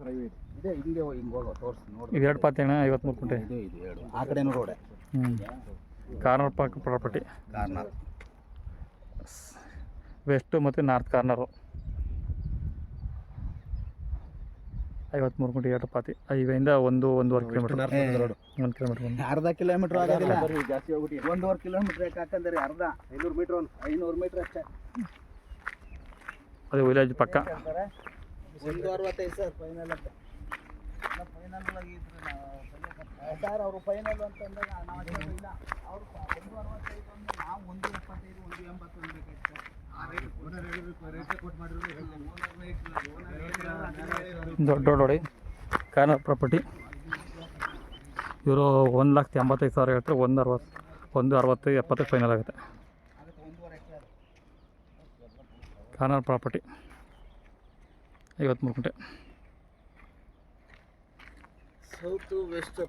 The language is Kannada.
ಸರ್ ಹೈವೇ ಇದೆ ಹಿಂಗೆ ಹಿಂಗೆ ಹೋಗೋ ತೋರಿಸಿ ನೋಡಿ ಇದು ಎರಡು ಪಾತಿ ಅಣ್ಣ ಐವತ್ಮೂರು ಕುಂಟೆ. ಇದು ಇದು ಎರಡು. ಆ ಕಡೆನೂ ರೋಡೆ ಹ್ಞೂ corner park property. Corner. West ಮತ್ತು ನಾರ್ತ್ ಕಾರ್ನರು. ಐವತ್ಮೂರು ಕುಂಟೆ ಎರಡು ಪಾತಿ ಐವೆಯಿಂದ ಒಂದು ಒಂದೂವರೆ ಕಿಲೋಮೀಟರ್. ರೋಡ್. ಒಂದು ಕಿಲೋಮೀಟರ್ ಒಂದು. ಅರ್ಧ ಕಿಲೋಮೀಟರ್ ಆಗೋದಿಲ್ಲ. ಜಾಸ್ತಿ ಹೋಗ್ಬಿಟ್ಟು ಒಂದೂವರೆ ಕಿಲೋಮೀಟರ್ ಯಾಕಂದ್ರೆ ಅರ್ಧ. ಐನೂರು ಮೀಟರ್ ಒಂದು ಐನೂರು ಮೀಟರ್ ಅಷ್ಟೇ. ಅದೇ ವಿಲೇಜ್ ಪಕ್ಕ. ಒಂದು ಅರವತ್ತೈದು ಸರ್. ಫೈನಲ್ ಅಂತ. ಫೈನಲ್ ಸರ್ ಅವರು ಫೈನಲ್ ಅಂತ ಅಂದಾಗ ನಾವು ಇಲ್ಲ ಅವರು ಒಂದು ಅರವತ್ತೈದು ಅಂದ್ರೆ ನಾವು ಒಂದು ಎಪ್ಪತ್ತೈದು ಒಂದು ಎಂಬತ್ತು ಅನ್ಬೇಕಾಯ್ತು ಸರ್ ಆ ರೇಟ್ ಓನರ್ ಹೇಳಿದ್ರು ರೇಟ್ ಕೊಟ್ಟು ಮಾಡಿದ್ರು ಓನರ್ ರೇಟ್ ಓನರ್ ದೊಡ್ಡ ದೊಡ್ಡ ನೋಡಿ ಕಾರ್ನರ್ ಪ್ರಾಪರ್ಟಿ ಇವರು ಒಂದು ಲಕ್ಷ ಎಂಬತ್ತೈದು ಸಾವಿರ ಹೇಳ್ತಾರೆ ಒಂದು ಅರವತ್ತು ಒಂದು ಅರವತ್ತು ಎಪ್ಪತ್ತೈದು ಫೈನಲ್ ಆಗುತ್ತೆ. ಕಾರ್ನರ್ ಪ್ರಾಪರ್ಟಿ ಐವತ್ಮೂರು ಸೌತು ಸೌತ್ ವೆಸ್ಟ್